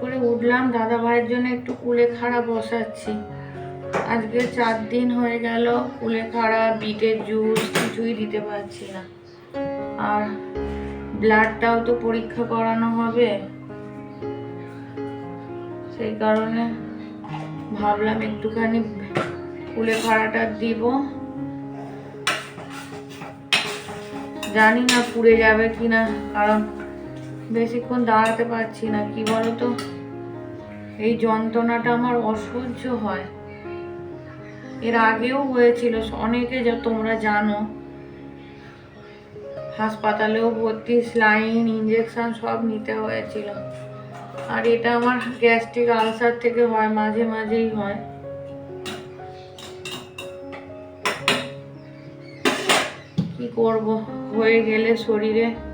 করে উঠলাম, দাদা ভাইয়ের জন্য একটু কুলে খাড়া বসাচ্ছি। আজকে চার দিন হয়ে গেল কুলে খাড়া, বিটের জুস কিছুই দিতে পারছি না। আর ব্লাডটাও তো পরীক্ষা করানো হবে। সেই কারণে ভাবলাম একটুখানি কুলে খাড়াটা দিব। জানি না পুড়ে যাবে কিনা, কারণ বেশিক্ষণ দাঁড়াতে পারছি না, কি বলতো? এই যন্ত্রণাটা আমার অসহ্য হয়। এর আগেও হয়েছিল, অনেকে যা তোমরা জানো। হাসপাতালেও ভর্তি, স্লাইন ইঞ্জেকশন সব নিতে হয়েছিল। আর এটা আমার গ্যাস্ট্রিক আলসার থেকে হয়, মাঝে মাঝেই হয়। কি করব? হয়ে গেলে শরীরে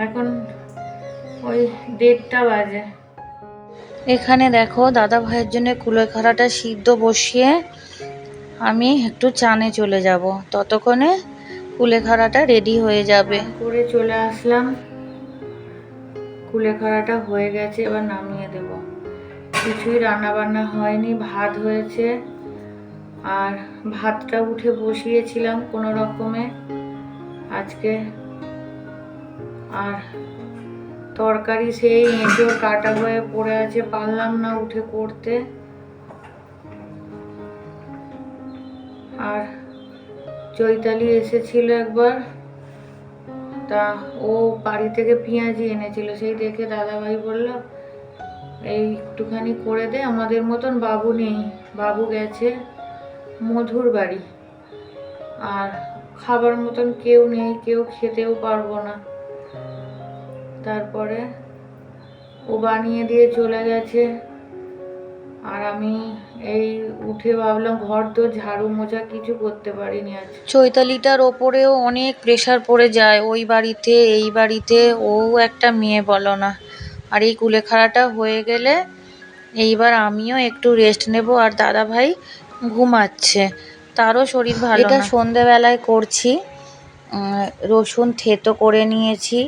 এখন ওই দেড়টা বাজে। এখানে দেখো দাদা ভাইয়ের জন্য কুলেখাড়াটা সিদ্ধ বসিয়ে আমি একটু চানে চলে যাব। ততক্ষণে কুলেখাড়াটা রেডি হয়ে যাবে। করে চলে আসলাম। কুলেখাড়াটা হয়ে গেছে এবার নামিয়ে দেব। কিছুই রান্না বান্না হয়নি ভাত হয়েছে। আর ভাতটা উঠে বসিয়েছিলাম কোনো রকমে। আজকে আর তরকারি সেই এঁচড় কাটা হয়ে পড়ে আছে, পারলাম না উঠে করতে আর চৈতালি এসেছিল একবার, তা ও বাড়ি থেকে পেঁয়াজি এনেছিল, সেই দেখে দাদাভাই বলল এই একটুখানি করে দে, আমাদের মতন বাবু নেই, বাবু গেছে মধুর বাড়ি। আর খাবার মতন কেউ নেই, কেউ খেতেও পারব না। তারপরে ও বানিয়ে দিয়ে চলে গেছে। আর আমি এই উঠে ভাবলাম ঘর তো ঝাড়ু মোজা কিছু করতে পারিনি আজ। চৈতালিটার ওপরেও অনেক প্রেশার পড়ে যায়। ওই বাড়িতে এই বাড়িতে ও একটা মেয়ে বলো না। আর এই কুলেখাড়াটা হয়ে গেলে এইবার আমিও একটু রেস্ট নেব আর দাদা ভাই ঘুমাচ্ছে। তারও শরীর ভালো এটা সন্ধেবেলায় করছি। রসুন থেতো করে নিয়েছি।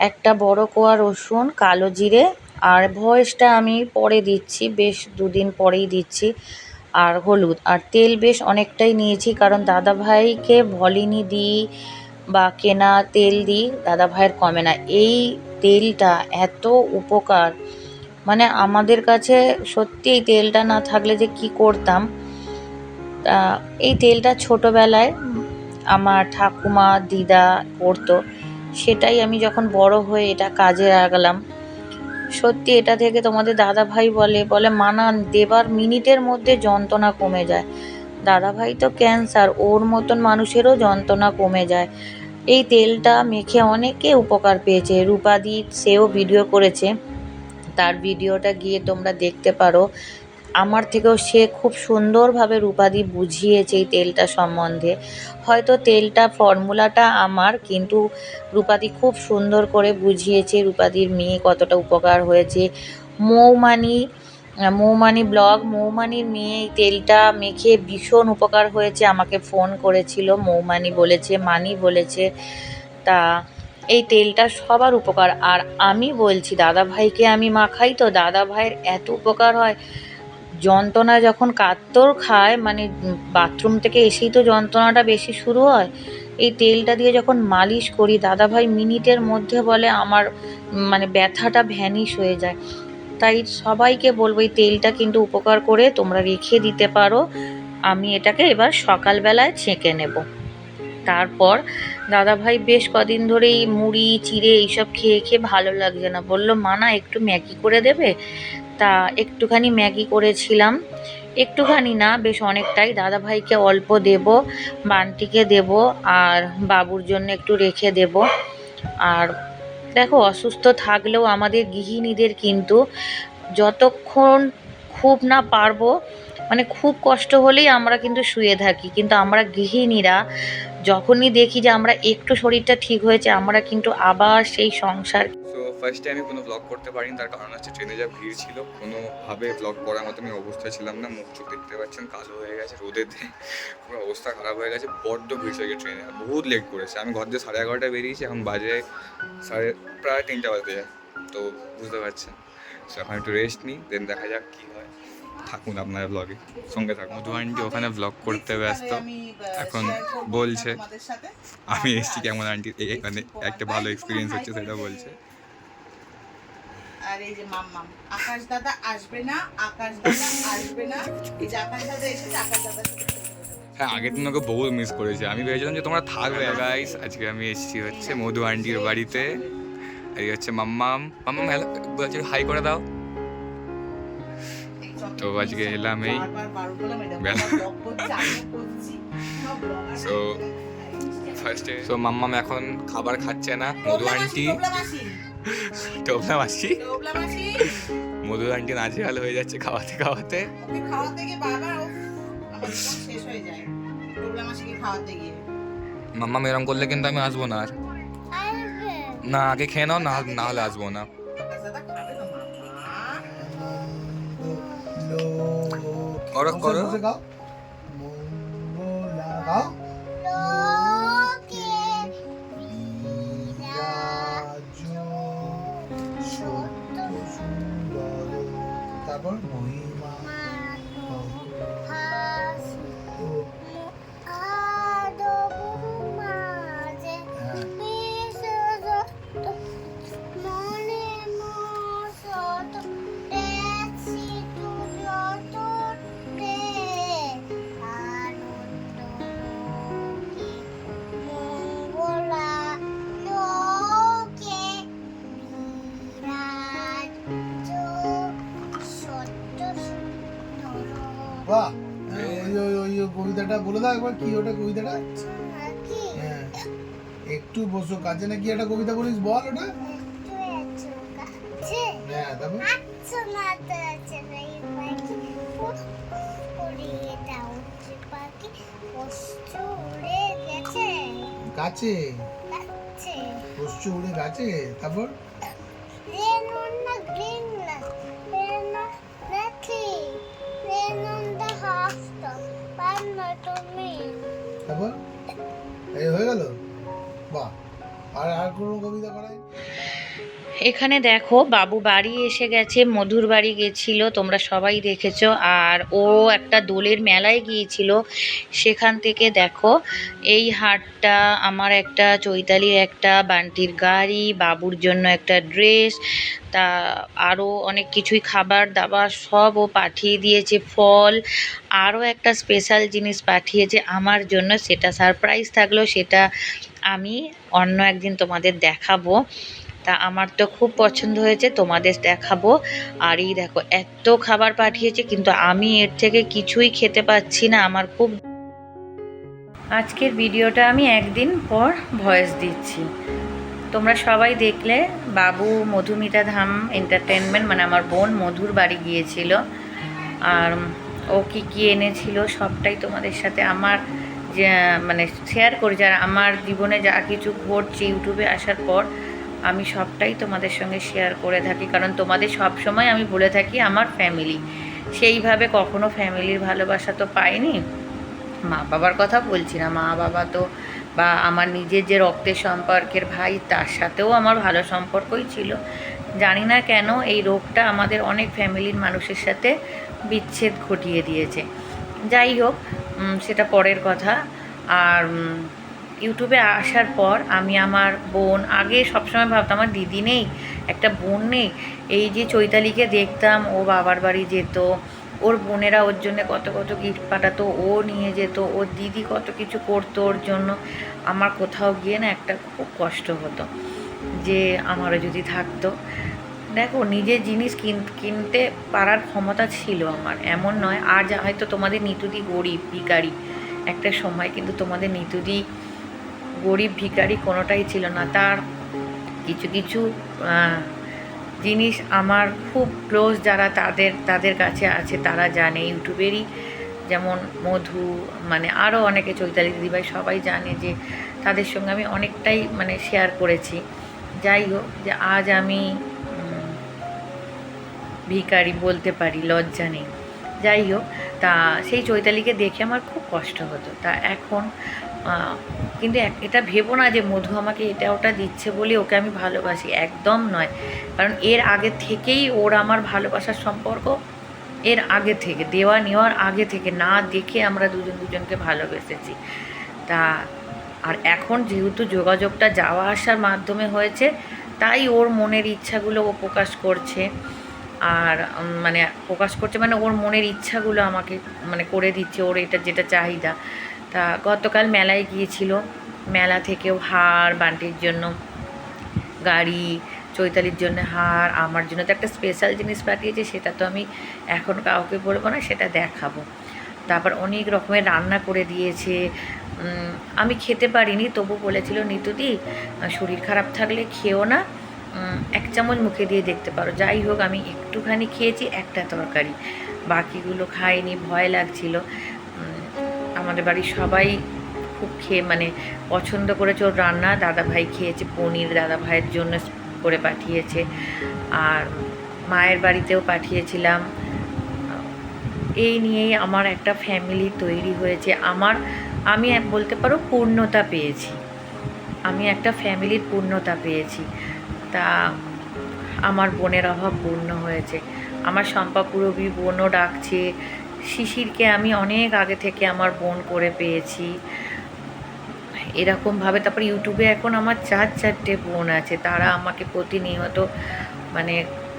একটা বড় কোয়া রসুন, কালো জিরে, আর ভয়েসটা আমি পরে দিচ্ছি, বেশ দুদিন পরেই দিচ্ছি, আর হলুদ। আর তেল বেশ অনেকটাই নিয়েছি, কারণ দাদা ভাইকে ভলিনি দিই বা কেনা তেল দিই দাদা ভাইয়ের কমে না। এই তেলটা এত উপকার মানে আমাদের কাছে সত্যি এই তেলটা না থাকলে যে কি করতাম এই তেলটা ছোটোবেলায় আমার ঠাকুমা, দিদা করতো। সেটাই আমি যখন বড় হয়ে এটা কাজে লাগালাম, সত্যি এটা থেকে তোমাদের দাদা ভাই বলে বলে, মানা, দেবার মিনিটের মধ্যে যন্ত্রণা কমে যায়। দাদা ভাই তো ক্যান্সার, ওর মতন মানুষেরও যন্ত্রণা কমে যায়। এই তেলটা মেখে অনেকে উপকার পেয়েছে। রূপাদি সেও ভিডিও করেছে। তার ভিডিওটা গিয়ে তোমরা দেখতে পারো। আমার থেকেও সে খুব সুন্দরভাবে রূপাদি বুঝিয়েছে এই তেলটা সম্বন্ধে। হয়তো তেলটা, ফর্মুলাটা আমার, কিন্তু রূপাদি খুব সুন্দর করে বুঝিয়েছে রূপাদির মেয়ে কতটা উপকার হয়েছে। মৌমানি মৌমানি ব্লগ, মৌমানির মেয়ে এই তেলটা মেখে ভীষণ উপকার হয়েছে, আমাকে ফোন করেছিল, মৌমানি বলেছে, মানি বলেছে। তা এই তেলটা সবার উপকার। আর আমি বলছি দাদা ভাইকে আমি মাখাই তো দাদা ভাইয়ের এত উপকার হয়। যন্ত্রণা যখন কাতর খায় মানে বাথরুম থেকে এসেই তো যন্ত্রণাটা বেশি শুরু হয়, এই তেলটা দিয়ে যখন মালিশ করি, দাদাভাই মিনিটের মধ্যে বলে আমার মানে ব্যথাটা ভ্যানিশ হয়ে যায়। তাই সবাইকে বলব, এই তেলটা কিন্তু উপকার করে তোমরা রেখে দিতে পারো। আমি এটাকে এবার সকালবেলায় ছেঁকে নেব। তারপর দাদাভাই বেশ কদিন ধরেই মুড়ি, চিড়ে এইসব খেয়ে খেয়ে ভালো লাগছে না। বলল মানা একটু ম্যাগি করে দেবে? তা একটুখানি ম্যাগি করেছিলাম। একটুখানি না, বেশ অনেকটাই। দাদা ভাইকে অল্প দেব, বান্টিকে দেব, আর বাবুর জন্য একটু রেখে দেব। আর দেখো, অসুস্থ থাকলেও আমাদের গৃহিণীদের কিন্তু যতক্ষণ খুব না পারব মানে খুব কষ্ট হলেই আমরা কিন্তু শুয়ে থাকি। কিন্তু আমরা গৃহিণীরা যখনই দেখি যে আমরা একটু শরীরটা ঠিক হয়েছে, আমরা কিন্তু আবার সেই সংসার ফার্স্টে আমি কোনো ব্লগ করতে পারিনি তার কারণ হচ্ছে ট্রেনে যা ভিড় ছিল কোনোভাবে ব্লগ করার মতো আমি অবস্থায় ছিলাম না। মুখ চোখ দেখতে পাচ্ছেন কালো হয়ে গেছে রোদের দিয়ে পুরো অবস্থা খারাপ হয়ে গেছে বড্ড ভিড় ছিল ট্রেনে বহুত লেট করেছে। আমি ঘর দিয়ে সাড়ে এগারোটায় বেরিয়েছি এখন বাজে সাড়ে প্রায় তিনটা বাজতে যায় তো বুঝতে পারছেন। সো এখন একটু রেস্ট নিই দেন দেখা যাক কী হয়। থাকুন আপনারা ব্লগে সঙ্গে থাকুন। মধু আন্টি ওখানে ব্লগ করতে ব্যস্ত। এখন বলছে আমি এসেছি কেমন আন্টি এখানে একটা ভালো এক্সপিরিয়েন্স হচ্ছে সেটা বলছে। আর এই যে মাম্মাম আকাশ দাদা আসবে না আকাশ দাদা আসবে না। এই যে আকাশ দাদা এসেছে আকাশ দাদা হ্যাঁ আগের দিন ওকে বহুত মিস করেছি। আমি ভেবেছিলাম যে তোমরা থাকবে গাইস আজকে আমি এসেছি হচ্ছে মধু আন্টির বাড়িতে। আর এই হচ্ছে মাম্মাম। মাম্মাম হ্যালো বলছি হাই করে দাও। তো আজকে এলাম এই। So, ফার্স্টে সো মাম্মাম এখন খাবার খাচ্ছে না মধু আন্টি। টোপলা মাসি মধু আন্টি নাজেহাল হয়ে যাচ্ছে খাওয়াতে খাওয়াতে ওকে খাওয়াতে গিয়ে বারবার উফ, আমার জীবন শেষ হয়ে যায় টোবলা মাসিকে খাওয়াতে গিয়ে মাম্মাম এরম করলে কিন্তু আমি আসব না আর না আগে খেয়ে নাও না না হলে আসব না মাম্মা করো করো গাও দাও একবার কি ওটা কবিতাটা? হ্যাঁ। একটু বসো কাছে না কি একটা কবিতা বলিস বল ওটা। হ্যাঁ তারপর? গাছে। উড়ে গাছে। তারপর তারপর? আর কোনো কবিতা করাই এখানে দেখো, বাবু বাড়ি এসে গেছে, মধুর বাড়ি গেছিল, তোমরা সবাই দেখেছ, আর ও একটা দোলের মেলায় গিয়েছিল। সেখান থেকে দেখো, এই হাটটা আমার একটা, চৈতালির একটা, বান্টির গাড়ি, বাবুর জন্য একটা ড্রেস, তা আরও অনেক কিছুই খাবার দাবার সব ও পাঠিয়ে দিয়েছে, ফল আরও একটা স্পেশাল জিনিস পাঠিয়েছে আমার জন্য, সেটা সারপ্রাইজ থাকল, সেটা আমি অন্য একদিন তোমাদের দেখাবো। তা আমার তো খুব পছন্দ হয়েছে, তোমাদের দেখাবো। আর এই দেখো, এত খাবার পাঠিয়েছে, কিন্তু আমি এর থেকে কিছুই খেতে পাচ্ছি না, আমার খুব আজকের ভিডিওটা আমি একদিন পর ভয়েস দিচ্ছি। তোমরা সবাই দেখলে, বাবু মধুমিতা ধাম এন্টারটেনমেন্ট মানে আমার বোন মধুর বাড়ি গিয়েছিল। আর ও কি কি এনেছিল, সবটাই তোমাদের সাথে আমার মানে শেয়ার করি, যারা আমার জীবনে যা কিছু ঘটছে ইউটিউবে আসার পর, আমি সবটাই তোমাদের সঙ্গে শেয়ার করে থাকি। কারণ তোমাদের সব সময় আমি বলে থাকি, আমার ফ্যামিলি সেইভাবে কখনো ফ্যামিলির ভালোবাসা তো পাইনি। মা বাবার কথা বলছি না। মা বাবা তো, বা আমার নিজের যে রক্তের সম্পর্কের ভাই, তার সাথেও আমার ভালো সম্পর্কই ছিল। জানি না কেন এই রোগটা আমাদের অনেক ফ্যামিলির মানুষের সাথে বিচ্ছেদ ঘটিয়ে দিয়েছে। যাই হোক সেটা পরের কথা। আর ইউটিউবে আসার পর আমি আমার বোন, আগে সবসময় ভাবতাম, আমার দিদি নেই, একটা বোন নেই। এই যে চৈতালিকে দেখতাম, ও বাবার বাড়ি যেত, ওর বোনেরা ওর জন্য কত কত গিফট পাঠাতো, ও নিয়ে যেত, ওর দিদি কত কিছু করতো ওর জন্য। আমার কোথাও গিয়ে না একটা খুব কষ্ট হতো, যে আমারও যদি থাকতো। দেখো নিজের জিনিস কিন- কিনতে পারার ক্ষমতা ছিল আমার। এমন নয় আর যা হয়তো তোমাদের নিতুদি গরিব ভিকারি একটা সময় কিন্তু তোমাদের নিতুদি গরিব ভিখারি কোনোটাই ছিল না। তার কিছু কিছু জিনিস আমার খুব ক্লোজ যারা তাদের তাদের কাছে আছে, তারা জানে। ইউটিউবেরই যেমন মধু মানে আরও অনেকে, চৈতালি দিদিভাই সবাই জানে যে তাদের সঙ্গে আমি অনেকটাই মানে শেয়ার করেছি। যাই হোক, যে আজ আমি ভিখারি বলতে পারি, লজ্জা নেই। যাই হোক, তা সেই চৈতালিকে দেখে আমার খুব কষ্ট হতো। তা এখন কিন্তু এটা ভেবো না যে মধু আমাকে এটা ওটা দিচ্ছে বলে ওকে আমি ভালোবাসি, একদম নয়। কারণ এর আগে থেকেই ওর আমার ভালোবাসার সম্পর্ক এর আগে থেকে, দেওয়া নেওয়ার আগে থেকে, না দেখে আমরা দুজন দুজনকে ভালোবেসেছি। তা, আর এখন যেহেতু যোগাযোগটা যাওয়া আসার মাধ্যমে হয়েছে, তাই ওর মনের ইচ্ছাগুলো ও প্রকাশ করছে। আর মানে প্রকাশ করছে মানে ওর মনের ইচ্ছাগুলো আমাকে মানে করে দিচ্ছে, ওর এটা যেটা চাহিদা। তা গতকাল মেলায় গিয়েছিল, মেলা থেকেও হার, বান্টির জন্য গাড়ি, চৈতালির জন্য হার, আমার জন্য তো একটা স্পেশাল জিনিস পাঠিয়েছে, সেটা তো আমি এখন কাউকে বলব না, সেটা দেখাবো। তারপর অনেক রকমের রান্না করে দিয়েছে আমি খেতে পারিনি, তবু বলেছিল, নিতুদি, শরীর খারাপ থাকলে খেও না এক চামচ মুখে দিয়ে দেখতে পারো। যাই হোক, আমি একটুখানি খেয়েছি, একটা তরকারি। বাকিগুলো খাইনি, ভয় লাগছিল। আমাদের বাড়ির সবাই খুব খেয়ে মানে পছন্দ করেছে ওর রান্না। দাদা ভাই খেয়েছে, পনির দাদা ভাইয়ের জন্য করে পাঠিয়েছে। আর মায়ের বাড়িতেও পাঠিয়েছিলাম। এই নিয়েই আমার একটা ফ্যামিলি তৈরি হয়েছে। আমার, আমি বলতে পারো, পূর্ণতা পেয়েছি। আমি একটা ফ্যামিলির পূর্ণতা পেয়েছি। তা আমার বোনের অভাব পূর্ণ হয়েছে। আমার শম্পা বোনও ডাকছে, শিশিরকে আমি অনেক আগে থেকে আমার বোন করে পেয়েছি। এরকমভাবে তারপর ইউটিউবে এখন আমার চার চারটে বোন আছে, তারা আমাকে প্রতিনিয়ত মানে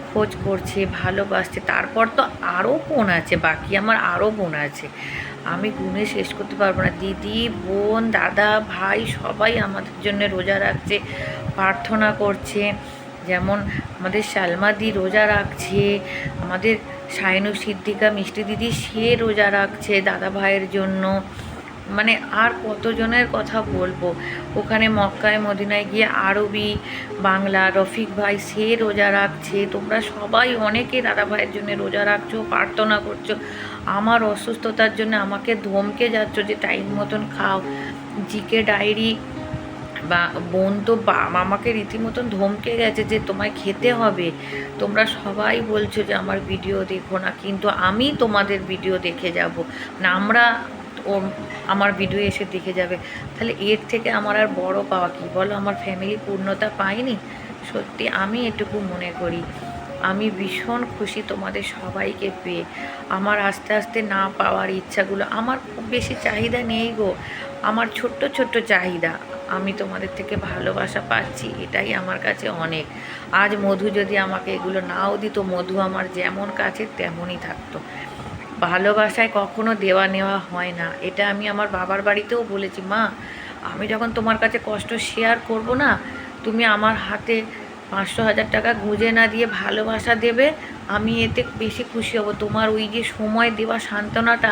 খোঁজ করছে, ভালোবাসছে। তারপর তো আরও বোন আছে, বাকি আমার আরও বোন আছে। আমি গুণে শেষ করতে পারব না। দিদি, বোন, দাদা, ভাই সবাই আমাদের জন্য রোজা রাখছে, প্রার্থনা করছে। যেমন আমাদের সালমাদি রোজা রাখছে, আমাদের সাইনু সিদ্দিকা, মিষ্টি দিদি সে রোজা রাখছে দাদা ভাইয়ের জন্য। মানে আর কতজনের কথা বলব? ওখানে মক্কায়, মদিনায় গিয়ে আরবি, বাংলা, রফিক ভাই সে রোজা রাখছে। তোমরা সবাই অনেকে দাদা ভাইয়ের জন্য রোজা রাখছো, প্রার্থনা করছ। আমার অসুস্থতার জন্য আমাকে ধমকে যাচ্ছ যে টাইম মতন খাও। জিকে ডায়েরি বা বোন তো আমাকে রীতিমতন ধমকে গেছে যে তোমায় খেতে হবে। তোমরা সবাই বলছো যে আমার ভিডিও দেখো না, কিন্তু আমি তোমাদের ভিডিও দেখে যাব। না, আমরা ও আমার ভিডিও এসে দেখে যাবে। তাহলে এর থেকে আমার আর বড় পাওয়া কি? বলো, আমার ফ্যামিলি পূর্ণতা পাইনি সত্যি আমি এটুকু মনে করি। আমি ভীষণ খুশি তোমাদের সবাইকে পেয়ে। আমার আস্তে আস্তে না পাওয়ার ইচ্ছাগুলো, আমার খুব বেশি চাহিদা নেই গো। আমার ছোট্ট ছোট্ট চাহিদা, আমি তোমাদের থেকে ভালোবাসা পাচ্ছি, এটাই আমার কাছে অনেক। আজ মধু যদি আমাকে এগুলো নাও দিত, মধু আমার যেমন কাছে তেমনই থাকতো। ভালোবাসায় কখনো দেওয়া নেওয়া হয় না, এটা আমি আমার বাবার বাড়িতেও বলেছি, মা। আমি যখন তোমার কাছে কষ্ট শেয়ার করব না, তুমি আমার হাতে পাঁচশো হাজার টাকা গুঁজে না দিয়ে ভালোবাসা দেবে, আমি এতে বেশি খুশি হব। তোমার ওই যে সময় দেওয়া সান্ত্বনাটা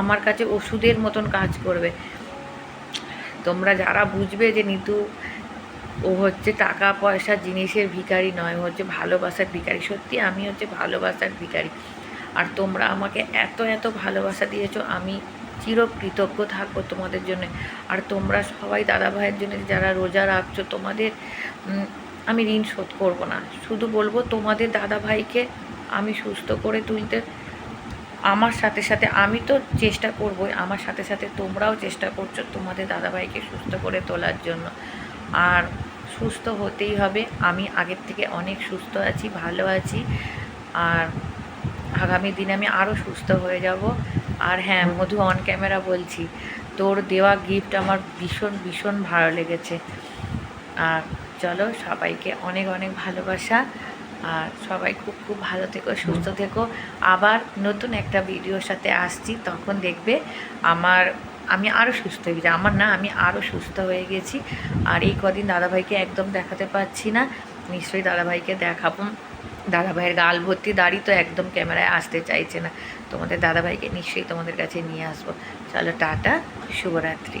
আমার কাছে ওষুধের মতন কাজ করবে। তোমরা যারা বুঝবে যে নিতু, ও হচ্ছে টাকা পয়সা জিনিসের ভিখারি নয় হচ্ছে ভালোবাসার ভিখারি। সত্যি, আমি হচ্ছে ভালোবাসার ভিখারি। আর তোমরা আমাকে এত এত ভালোবাসা দিয়েছ, আমি চিরকৃতজ্ঞ থাকব তোমাদের জন্য। আর তোমরা সবাই দাদা ভাইয়ের জন্য যারা রোজা রাখছো, তোমাদের আমি ঋণ শোধ করব না। শুধু বলব, তোমাদের দাদা ভাইকে আমি সুস্থ করে তুলতে আমার সাথে সাথে আমি তো চেষ্টা করবই, আমার সাথে সাথে তোমরাও চেষ্টা করছ তোমাদের দাদাভাইকে সুস্থ করে তোলার জন্য। আর সুস্থ হতেই হবে। আমি আগের থেকে অনেক সুস্থ আছি, ভালো আছি। আর আগামী দিনে আমি আরও সুস্থ হয়ে যাব। আর হ্যাঁ মধু অন ক্যামেরা বলছি, তোর দেওয়া গিফট আমার ভীষণ ভীষণ ভালো লেগেছে। আর চলো সবাইকে অনেক অনেক ভালোবাসা। আর সবাই খুব খুব ভালো থেকো সুস্থ থেকো। আবার নতুন একটা ভিডিওর সাথে আসছি তখন দেখবে আমার আমি আরও সুস্থ হয়ে গেছি। আমার না আমি আরও সুস্থ হয়ে গেছি। আর এই কদিন দাদাভাইকে একদম দেখাতে পারছি না। নিশ্চয়ই দাদাভাইকে দেখাবো। দাদাভাইয়ের গাল ভর্তি দাড়ি তো একদম ক্যামেরায় আসতে চাইছে না। তোমাদের দাদাভাইকে নিশ্চয়ই তোমাদের কাছে নিয়ে আসব। চলো টাটা শুভরাত্রি।